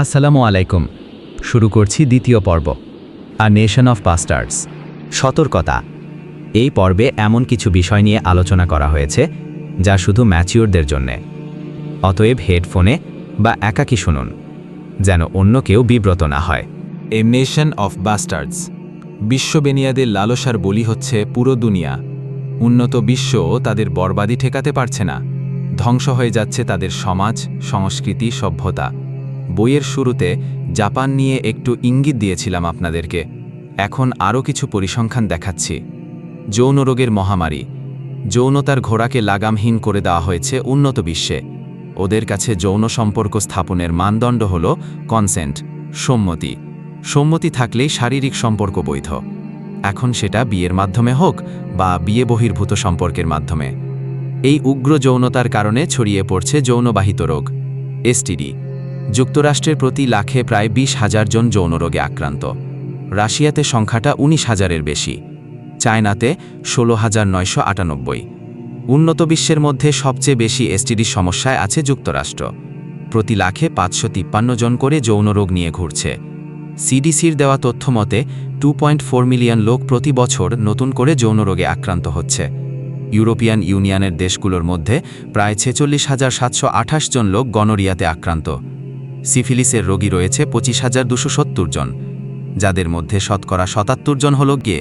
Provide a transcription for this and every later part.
আসসালামু আলাইকুম। শুরু করছি দ্বিতীয় পর্ব আ নেশন অফ বাস্টার্ডস সতর্কতা। এই পর্বে এমন কিছু বিষয় নিয়ে আলোচনা করা হয়েছে, যা শুধু ম্যাচিওরদের জন্যে। অতএব হেডফোনে বা একাকী শুনুন, যেন অন্য কেউ বিব্রত না হয়। এ নেশন অফ বাস্টার্ডস বিশ্ববেনিয়াদের লালসার বলি হচ্ছে, পুরো দুনিয়া। উন্নত বিশ্ব তাদের বরবাদি ঠেকাতে পারছে না। ধ্বংস হয়ে যাচ্ছে তাদের সমাজ, সংস্কৃতি, সভ্যতা। বইয়ের শুরুতে জাপান নিয়ে একটু ইঙ্গিত দিয়েছিলাম আপনাদেরকে। এখন আরও কিছু পরিসংখ্যান দেখাচ্ছি। যৌন রোগের মহামারী। যৌনতার ঘোড়াকে লাগামহীন করে দেওয়া হয়েছে উন্নত বিশ্বে। ওদের কাছে যৌন সম্পর্ক স্থাপনের মানদণ্ড হল কনসেন্ট, সম্মতি। সম্মতি থাকলেই শারীরিক সম্পর্ক বৈধ। এখন সেটা বিয়ের মাধ্যমে হোক বা বিয়ে বহির্ভূত সম্পর্কের মাধ্যমে। এই উগ্র যৌনতার কারণে ছড়িয়ে পড়ছে যৌনবাহিত রোগ, এসটিডি। যুক্তরাষ্ট্রের প্রতি লাখে প্রায় বিশ হাজার জন যৌন রোগে আক্রান্ত। রাশিয়াতে সংখ্যাটা উনিশ হাজারের বেশি। চায়নাতে ষোলো হাজার নয়শো আটানব্বই। উন্নত বিশ্বের মধ্যে সবচেয়ে বেশি এসটিডি সমস্যায় আছে যুক্তরাষ্ট্র। প্রতি লাখে পাঁচশো তিপ্পান্ন জন করে যৌন রোগ নিয়ে ঘুরছে। সিডিসির দেওয়া তথ্য মতে, টু মিলিয়ন লোক প্রতি বছর নতুন করে যৌন রোগে আক্রান্ত হচ্ছে। ইউরোপিয়ান ইউনিয়নের দেশগুলোর মধ্যে প্রায় ছেচল্লিশ হাজার সাতশো জন লোক গনোরিয়াতে আক্রান্ত। সিফিলিসের রোগী রয়েছে পঁচিশ হাজার দুশো সত্তর জন। যাদের মধ্যে শতকরা সতাত্তর জন হল গে।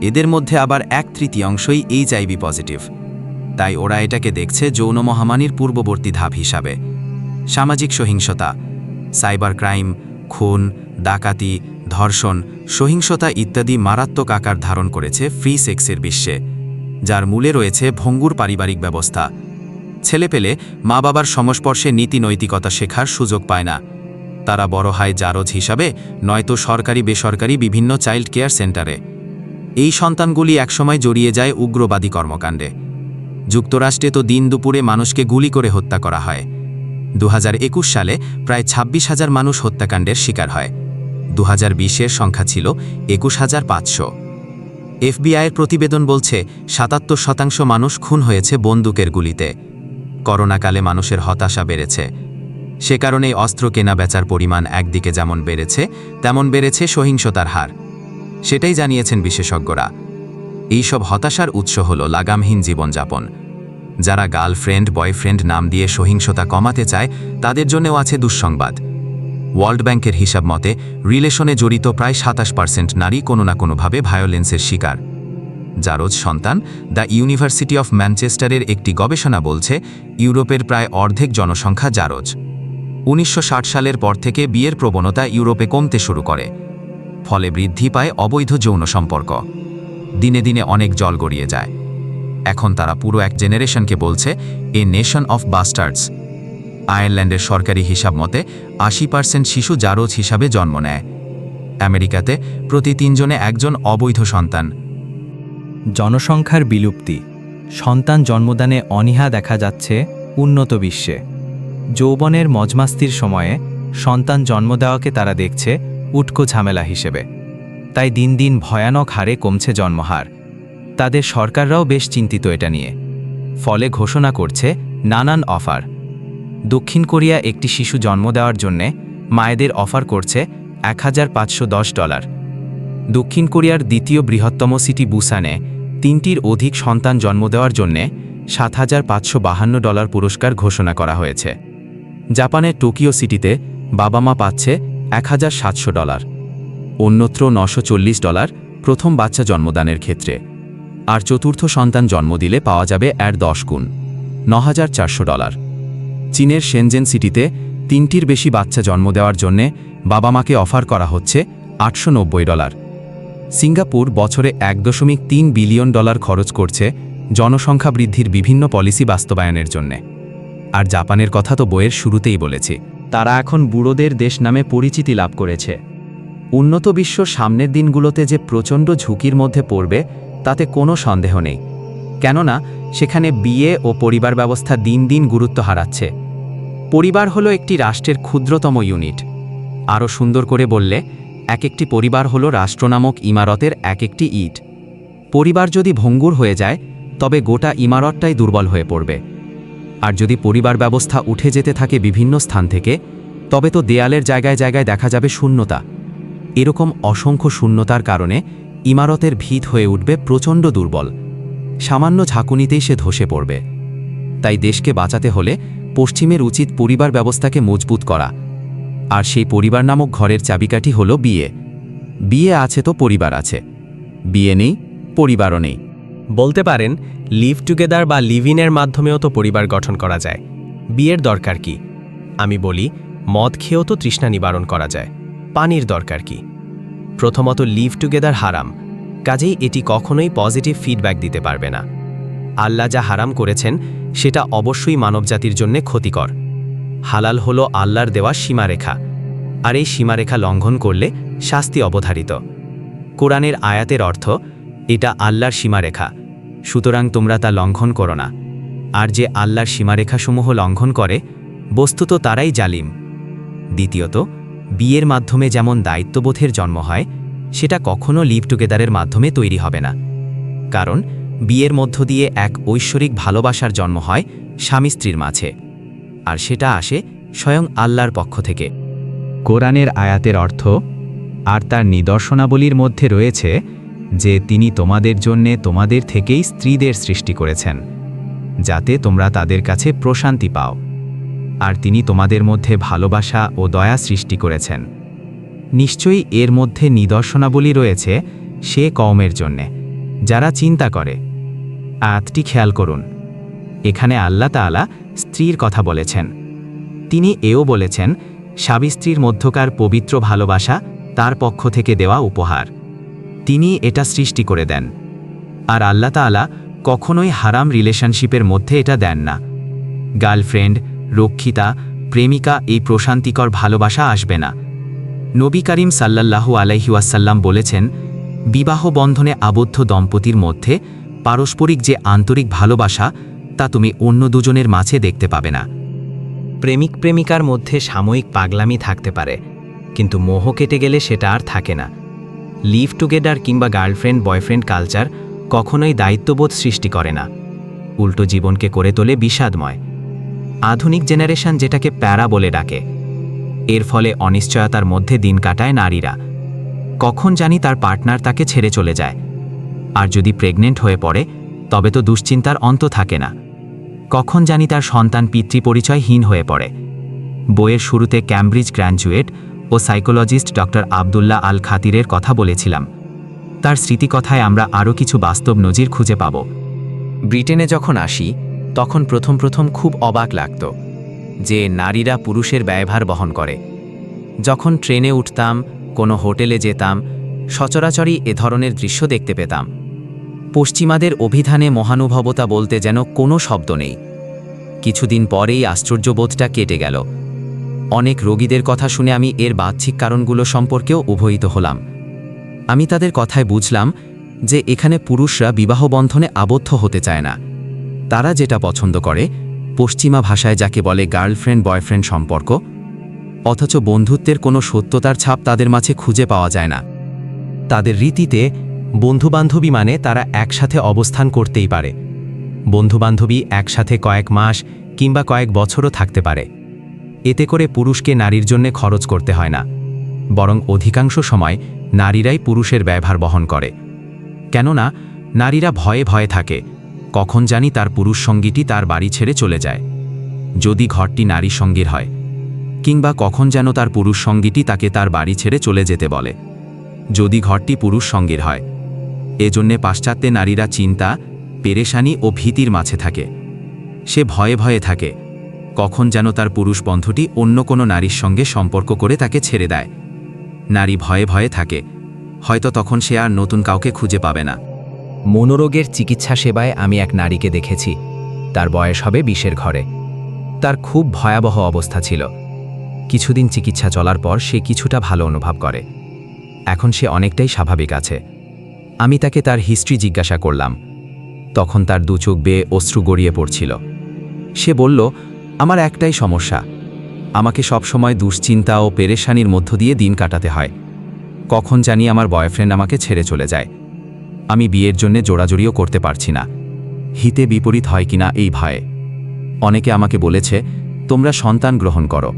এদের মধ্যে আবার এক তৃতীয়াংশই এইচআইভি পজিটিভ। তাই ওরা এটাকে দেখছে যৌন মহামারীর পূর্ববর্তী ধাপ হিসাবে। সামাজিক সহিংসতা, সাইবার ক্রাইম, খুন, ডাকাতি, ধর্ষণ, সহিংসতা ইত্যাদি মারাত্মক আকার ধারণ করেছে ফ্রি সেক্সের বিশ্বে, যার মূলে রয়েছে ভঙ্গুর পারিবারিক ব্যবস্থা। ছেলেপেলে মা বাবার সংস্পর্শে নীতি নৈতিকতা শেখার সুযোগ পায় না। তারা বড় হয় জারজ হিসাবে নয়তো সরকারি বেসরকারি বিভিন্ন চাইল্ড কেয়ার সেন্টারে। এই সন্তানগুলি একসময় জড়িয়ে যায় উগ্রবাদী কর্মকাণ্ডে। যুক্তরাষ্ট্রে তো দিন দুপুরে মানুষকে গুলি করে হত্যা করা হয়। দু হাজার একুশ সালে প্রায় ২৬ হাজার মানুষ হত্যাকাণ্ডের শিকার হয়। দু হাজার সংখ্যা ছিল একুশ হাজার পাঁচশো। এফবিআইয়ের প্রতিবেদন বলছে, সাতাত্তর শতাংশ মানুষ খুন হয়েছে বন্দুকের গুলিতে। করোনাকালে মানুষের হতাশা বেড়েছে। সে কারণেই অস্ত্র কেনা বেচার পরিমাণ একদিকে যেমন বেড়েছে, তেমন বেড়েছে সহিংসতার হার। সেটাই জানিয়েছেন বিশেষজ্ঞরা। এইসব হতাশার উৎস হল লাগামহীন জীবনযাপন। যারা গার্লফ্রেন্ড, বয়ফ্রেন্ড নাম দিয়ে সহিংসতা কমাতে চায়, তাদের জন্যও আছে দুঃসংবাদ। ওয়ার্ল্ড ব্যাংকের হিসাব মতে, রিলেশনে জড়িত প্রায় সাতাশ পার্সেন্ট নারী কোনো না কোনোভাবে ভায়োলেন্সের শিকার। জারজ সন্তান, দ্য ইউনিভার্সিটি অফ ম্যানচেস্টারের একটি গবেষণা বলছে, ইউরোপের প্রায় অর্ধেক জনসংখ্যা জারজ উনিশশো সালের পর থেকে বিয়ের প্রবণতা ইউরোপে কমতে শুরু করে, ফলে বৃদ্ধি পায় অবৈধ যৌন সম্পর্ক। দিনে দিনে অনেক জল গড়িয়ে যায়। এখন তারা পুরো এক জেনারেশনকে বলছে, এ নেশন অফ বাস্টার্ডস। আয়ারল্যান্ডের সরকারি হিসাব মতে, আশি পার্সেন্ট শিশু জারজ হিসাবে জন্ম নেয়। আমেরিকাতে প্রতি তিনজনে একজন অবৈধ সন্তান। জনসংখ্যার বিলুপ্তি, সন্তান জন্মদানে অনীহা দেখা যাচ্ছে উন্নত বিশ্বে। যৌবনের মজমাস্তির সময়ে সন্তান জন্ম দেওয়াকে তারা দেখছে উটকো ঝামেলা হিসেবে। তাই দিন দিন ভয়ানক হারে কমছে জন্মহার। তাদের সরকাররাও বেশ চিন্তিত এটা নিয়ে। ফলে ঘোষণা করছে নানান অফার। দক্ষিণ কোরিয়া একটি শিশু জন্ম দেওয়ার জন্যে মায়েদের অফার করছে এক হাজার পাঁচশো দশ ডলার। দক্ষিণ কোরিয়ার দ্বিতীয় বৃহত্তম সিটি বুসানে তিনটির অধিক সন্তান জন্ম দেওয়ার জন্যে সাত হাজার পাঁচশো বাহান্ন ডলার পুরস্কার ঘোষণা করা হয়েছে। জাপানের টোকিও সিটিতে বাবা মা পাচ্ছে এক হাজার সাতশো ডলার। অন্যত্র নশো চল্লিশ ডলার প্রথম বাচ্চা জন্মদানের ক্ষেত্রে। আর চতুর্থ সন্তান জন্ম দিলে পাওয়া যাবে এর দশ গুণ ন চারশো ডলার। চীনের সেনজেন সিটিতে তিনটির বেশি বাচ্চা জন্ম দেওয়ার জন্যে বাবা মাকে অফার করা হচ্ছে আটশো নব্বই ডলার। সিঙ্গাপুর বছরে এক দশমিক তিন বিলিয়ন ডলার খরচ করছে জনসংখ্যা বৃদ্ধির বিভিন্ন পলিসি বাস্তবায়নের জন্যে। আর জাপানের কথা তো বইয়ের শুরুতেই বলেছি, তারা এখন বুড়োদের দেশ নামে পরিচিতি লাভ করেছে। উন্নত বিশ্ব সামনের দিনগুলোতে যে প্রচণ্ড ঝুঁকির মধ্যে পড়বে, তাতে কোনো সন্দেহ নেই। কেননা, সেখানে বিয়ে ও পরিবার ব্যবস্থা দিন দিন গুরুত্ব হারাচ্ছে। পরিবার হলো একটি রাষ্ট্রের ক্ষুদ্রতম ইউনিট। আরও সুন্দর করে বললে এক একটি পরিবার হলো রাষ্ট্র নামক ইমারতের এক একটি ইট। পরিবার যদি ভঙ্গুর হয়ে যায়, তবে গোটা ইমারতটাই দুর্বল হয়ে পড়বে। আর যদি পরিবার ব্যবস্থা উঠে যেতে থাকে বিভিন্ন স্থান থেকে, তবে তো দেয়ালের জায়গায় জায়গায় দেখা যাবে শূন্যতা। এরকম অসংখ্য শূন্যতার কারণে ইমারতের ভিত হয়ে উঠবে প্রচণ্ড দুর্বল। সামান্য ঝাঁকুনিতেই সে ধসে পড়বে। তাই দেশকে বাঁচাতে হলে পশ্চিমের উচিত পরিবার ব্যবস্থাকে মজবুত করা। আর সেই পরিবার নামক ঘরের চাবিকাঠি হলো বিয়ে। বিয়ে আছে তো পরিবার আছে। বিয়ে নেই, পরিবারও নেই। বলতে পারেন, লিভ টুগেদার বা লিভ ইনের মাধ্যমেও তো পরিবার গঠন করা যায়। বিয়ের দরকার কি? আমি বলি, মদ খেয়েও তো তৃষ্ণা নিবারণ করা যায়। পানির দরকার কি? প্রথমত, লিভ টুগেদার হারাম। কাজেই এটি কখনোই পজিটিভ ফিডব্যাক দিতে পারবে না। আল্লাহ যা হারাম করেছেন, সেটা অবশ্যই মানবজাতির জন্য ক্ষতিকর। হালাল হলো আল্লাহর দেওয়া সীমারেখা, আর এই সীমারেখা লঙ্ঘন করলে শাস্তি অবধারিত। কোরআনের আয়াতের অর্থ, এটা আল্লাহর সীমারেখা, সুতরাং তোমরা তা লঙ্ঘন করো না। আর যে আল্লাহর সীমারেখাসমূহ লঙ্ঘন করে, বস্তুত তারাই জালিম। দ্বিতীয়ত, বিয়ের মাধ্যমে যেমন দায়িত্ববোধের জন্ম হয়, সেটা কখনো লিভ টুগেদারের মাধ্যমে তৈরি হবে না। কারণ, বিয়ের মধ্য দিয়ে এক ঐশ্বরিক ভালোবাসার জন্ম হয় স্বামী স্ত্রীর মাঝে। আর সেটা আসে স্বয়ং আল্লাহর পক্ষ থেকে। কোরআনের আয়াতের অর্থ, আর তার নিদর্শনাবলীর মধ্যে রয়েছে যে তিনি তোমাদের জন্যে তোমাদের থেকেই স্ত্রীদের সৃষ্টি করেছেন, যাতে তোমরা তাদের কাছে প্রশান্তি পাও। আর তিনি তোমাদের মধ্যে ভালোবাসা ও দয়া সৃষ্টি করেছেন। নিশ্চয়ই এর মধ্যে নিদর্শনাবলী রয়েছে সে কওমের জন্যে, যারা চিন্তা করে। আয়াতটি খেয়াল করুন। এখানে আল্লাহ তাআলা স্ত্রীর কথা বলেছেন। তিনি এও বলেছেন, স্বামী স্ত্রীর মধ্যকার পবিত্র ভালোবাসা তার পক্ষ থেকে দেওয়া উপহার। তিনি এটা সৃষ্টি করে দেন। আর আল্লাহ তাআলা কখনোই হারাম রিলেশনশিপের মধ্যে এটা দেন না। গার্লফ্রেন্ড, রক্ষিতা, প্রেমিকা এই প্রশান্তিকর ভালোবাসা আসবে না। নবী করিম সাল্লাল্লাহু আলাইহিওয়াসাল্লাম বলেছেন, বিবাহ বন্ধনে আবদ্ধ দম্পতির মধ্যে পারস্পরিক যে আন্তরিক ভালোবাসা তা তুমি অন্য দুজনের মাঝে দেখতে পাবে না। প্রেমিক প্রেমিকার মধ্যে সাময়িক পাগলামি থাকতে পারে, কিন্তু মোহ কেটে গেলে সেটা আর থাকে না। লিভ টুগেদার কিংবা গার্লফ্রেন্ড, বয়ফ্রেন্ড কালচার কখনোই দায়িত্ববোধ সৃষ্টি করে না। উল্টো জীবনকে করে তোলে বিষাদময়। আধুনিক জেনারেশন যেটাকে প্যারা বলে ডাকে। এর ফলে অনিশ্চয়তার মধ্যে দিন কাটায় নারীরা। কখন জানি তার পার্টনার তাকে ছেড়ে চলে যায়। আর যদি প্রেগনেন্ট হয়ে পড়ে, তবে তো দুশ্চিন্তার অন্ত থাকে না। কখন জানি তার সন্তান পিতৃ পরিচয়হীন হয়ে পড়ে। বইয়ের শুরুতে ক্যামব্রিজ গ্র্যাজুয়েট ও সাইকোলজিস্ট ডক্টর আবদুল্লাহ আল খাতিরের কথা বলেছিলাম। তার স্মৃতিকথায় আমরা আরও কিছু বাস্তব নজির খুঁজে পাব। ব্রিটেনে যখন আসি, তখন প্রথম প্রথম খুব অবাক লাগত যে নারীরা পুরুষের ব্যয়ভার বহন করে। যখন ট্রেনে উঠতাম, কোনো হোটেলে যেতাম, সচরাচরই এ ধরনের দৃশ্য দেখতে পেতাম। পশ্চিমাদের অভিধানে মহানুভবতা বলতে যেন কোনো শব্দ নেই। কিছুদিন পরেই আশ্চর্যবোধটা কেটে গেল। অনেক রোগীদের কথা শুনে আমি এর বাহ্যিক কারণগুলো সম্পর্কেও উভয়িত হলাম। আমি তাদের কথায় বুঝলাম যে এখানে পুরুষরা বিবাহ বন্ধনে আবদ্ধ হতে চায় না। তারা যেটা পছন্দ করে, পশ্চিমা ভাষায় যাকে বলে গার্লফ্রেন্ড বয়ফ্রেন্ড সম্পর্ক, অথচ বন্ধুত্বের কোনো সত্যতার ছাপ তাদের মাঝে খুঁজে পাওয়া যায় না। তাদের রীতিতে বন্ধুবান্ধবী মানে তারা একসাথে অবস্থান করতেই পারে। বন্ধুবান্ধবী একসাথে কয়েক মাস কিংবা কয়েক বছরও থাকতে পারে। এতে করে পুরুষকে নারীর জন্য খরচ করতে হয় না। বরং অধিকাংশ সময় নারীরাই পুরুষের ব্যবহার বহন করে। কেননা, নারীরা ভয়ে ভয়ে থাকে, কখন জানি তার পুরুষ সঙ্গীটি তার বাড়ি ছেড়ে চলে যায়। যদি ঘরটি নারী সঙ্গীর হয়, কিংবা কখন যেন তার পুরুষ সঙ্গীটি তাকে তার বাড়ি ছেড়ে চলে যেতে বলে। যদি ঘরটি পুরুষ সঙ্গীর হয় এজন্যে পাশ্চাত্যে নারীরা চিন্তা, পেরেশানি ও ভীতির মাঝে থাকে। সে ভয়ে ভয়ে থাকে। কখন যেন তার পুরুষ বন্ধুটি অন্য কোনো নারীর সঙ্গে সম্পর্ক করে তাকে ছেড়ে দেয়। নারী ভয়ে ভয়ে থাকে। হয়তো তখন সে আর নতুন কাউকে খুঁজে পাবে না। মনোরোগের চিকিৎসা সেবায় আমি এক নারীকে দেখেছি। তার বয়স হবে বিশের ঘরে। তার খুব ভয়াবহ অবস্থা ছিল। কিছুদিন চিকিৎসা চলার পর সে কিছুটা ভালো অনুভব করে। এখন সে অনেকটাই স্বাভাবিক আছে। আমি তাকে তার হিস্ট্রি জিজ্ঞাসা করলাম। তখন তার দু চোখ বেয়ে অশ্রু গড়িয়ে পড়ছিল। সে বলল, আমার একটাই সমস্যা। আমাকে সবসময় দুশ্চিন্তা ও পেরেশানির মধ্য দিয়ে দিন কাটাতে হয়। কখন জানি আমার বয়ফ্রেন্ড আমাকে ছেড়ে চলে যায়। আমি বিয়ের জন্য জোড়াজড়িও করতে পারছি না। হিতে বিপরীত হয় কিনা এই ভয়ে। অনেকে আমাকে বলেছে, তোমরা সন্তান গ্রহণ করো।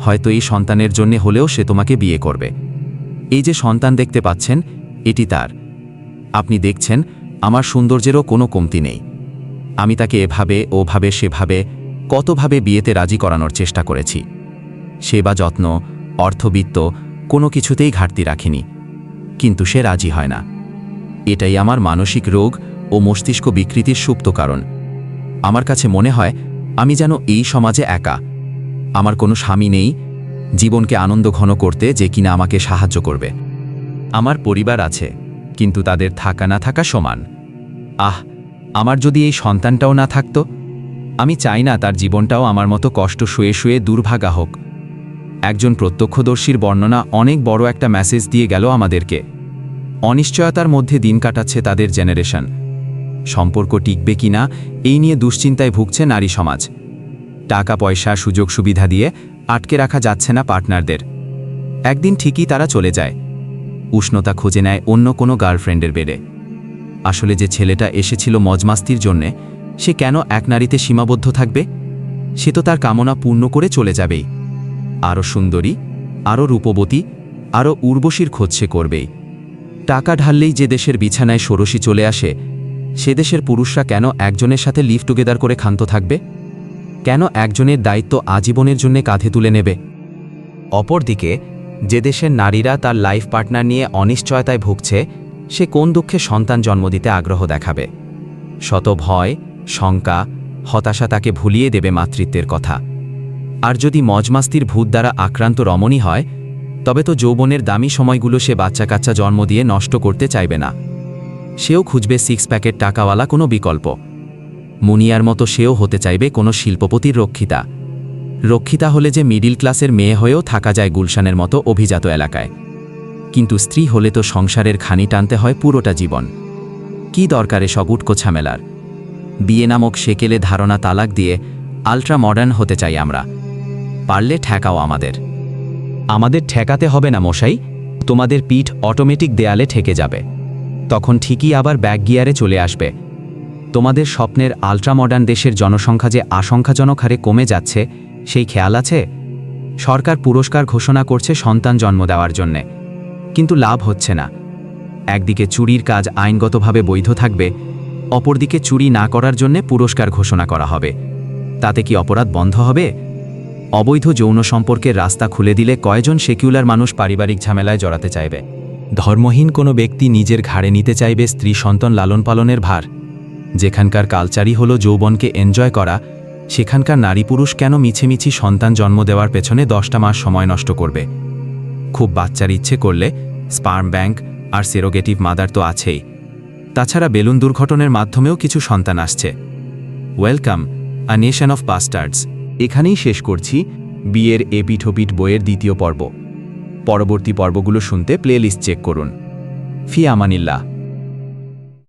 হয়তো এই সন্তানের জন্যে হলেও সে তোমাকে বিয়ে করবে। এই যে সন্তান দেখতে পাচ্ছেন, এটি তার। আপনি দেখছেন, আমার সৌন্দর্যেরও কোনো কমতি নেই। আমি তাকে এভাবে, ওভাবে, সেভাবে, কতভাবে বিয়েতে রাজি করানোর চেষ্টা করেছি। সেবা যত্ন, অর্থবিত্ত, কোনো কিছুতেই ঘাটতি রাখিনি। কিন্তু সে রাজি হয় না। এটাই আমার মানসিক রোগ ও মস্তিষ্ক বিকৃতির সুপ্ত কারণ। আমার কাছে মনে হয়, আমি যেন এই সমাজে একা। আমার কোনো স্বামী নেই, জীবনকে আনন্দ ঘন করতে যে কিনা আমাকে সাহায্য করবে। আমার পরিবার আছে। কিন্তু তাদের থাকা না থাকা সমান। আহ, আমার যদি এই সন্তানটাও না থাকত, আমি চাই না তার জীবনটাও আমার মতো কষ্ট শুয়ে শুয়ে দুর্ভাগা হোক। একজন প্রত্যক্ষদর্শীর বর্ণনা অনেক বড় একটা মেসেজ দিয়ে গেল আমাদেরকে। অনিশ্চয়তার মধ্যে দিন কাটাচ্ছে তাদের জেনারেশন সম্পর্ক টিকবে কিনা এই নিয়ে দুশ্চিন্তায় ভুগছে নারী সমাজ। টাকা, পয়সা সুযোগ সুবিধা দিয়ে আটকে রাখা যাচ্ছে না পার্টনারদের। একদিন ঠিকই তারা চলে যায়। উষ্ণতা খুঁজে নেয় অন্য কোনো গার্লফ্রেন্ডের বেডে। আসলে যে ছেলেটা এসেছিল মজমাস্তির জন্যে, সে কেন এক নারীতে সীমাবদ্ধ থাকবে? সে তো তার কামনা পূর্ণ করে চলে যাবেই। আরও সুন্দরী আরও রূপবতী আরও উর্বশীর খোঁজ সে করবেই। টাকা ঢাললেই যে দেশের বিছানায় ষোড়শী চলে আসে, সে দেশের পুরুষরা কেন একজনের সাথে লিভ টুগেদার করে ক্ষান্ত থাকবে? কেন একজনের দায়িত্ব আজীবনের জন্য কাঁধে তুলে নেবে? অপরদিকে যে দেশের নারীরা তার লাইফ পার্টনার নিয়ে অনিশ্চয়তায় ভুগছে, সে কোন দুঃখে সন্তান জন্ম দিতে আগ্রহ দেখাবে? শত ভয়, শঙ্কা, হতাশা তাকে ভুলিয়ে দেবে মাতৃত্বের কথা। আর যদি মজমাস্তির ভূত দ্বারা আক্রান্ত রমণী হয়, তবে তো যৌবনের দামি সময়গুলো সে বাচ্চা কাচ্চা জন্ম দিয়ে নষ্ট করতে চাইবে না। সেও খুঁজবে সিক্স প্যাকেট টাকাওয়ালা কোনো বিকল্প। মুনিয়ার মতো সেও হতে চাইবে কোনো শিল্পপতির রক্ষিতা। রক্ষিতা হলে যে মিডিল ক্লাসের মেয়ে হয়েও থাকা যায় গুলশানের মতো অভিজাত এলাকায়। কিন্তু স্ত্রী হলে তো সংসারের খানি টানতে হয় পুরোটা জীবন। কি দরকারে সব উটকো ঝামেলার? বিয়ে নামক সেকেলে ধারণা তালাক দিয়ে আলট্রা মডার্ন হতে চাই আমরা। পারলে ঠেকাও আমাদের। আমাদের ঠেকাতে হবে না মশাই, তোমাদের পিঠ অটোমেটিক দেয়ালে ঠেকে যাবে। তখন ঠিকই আবার ব্যাক গিয়ারে চলে আসবে। তোমাদের স্বপ্নের আলট্রা মডার্ন দেশের জনসংখ্যা যে আশঙ্কাজনক হারে কমে যাচ্ছে সেই খেয়াল আছে? সরকার পুরস্কার ঘোষণা করছে সন্তান জন্ম দেওয়ার জন্যে। কিন্তু লাভ হচ্ছে না। একদিকে চুরির কাজ আইনগতভাবে বৈধ থাকবে, অপরদিকে চুরি না করার জন্যে পুরস্কার ঘোষণা করা হবে। তাতে কি অপরাধ বন্ধ হবে? অবৈধ যৌন সম্পর্কের রাস্তা খুলে দিলে কয়জন সেকুলার মানুষ পারিবারিক ঝামেলায় জড়াতে চাইবে? ধর্মহীন কোনো ব্যক্তি নিজের ঘাড়ে নিতে চাইবে স্ত্রী সন্তান লালন পালনের ভার? যেখানকার কালচারই হলো যৌবনকে এনজয় করা সেখানকার নারী পুরুষ কেন মিছেমিছি সন্তান জন্ম দেওয়ার পেছনে দশটা মাস সময় নষ্ট করবে? খুব বাচ্চার ইচ্ছে করলে স্পার্ম ব্যাংক আর সেরোগেটিভ মাদার তো আছেই। তাছাড়া বেলুন দুর্ঘটনের মাধ্যমেও কিছু সন্তান আসছে। Welcome, a nation of bastards. এখানেই শেষ করছি বিয়ের এপিঠোপিঠ বইয়ের দ্বিতীয় পর্ব। পরবর্তী পর্বগুলো শুনতে প্লেলিস্ট চেক করুন। ফি আমানিল্লাহ।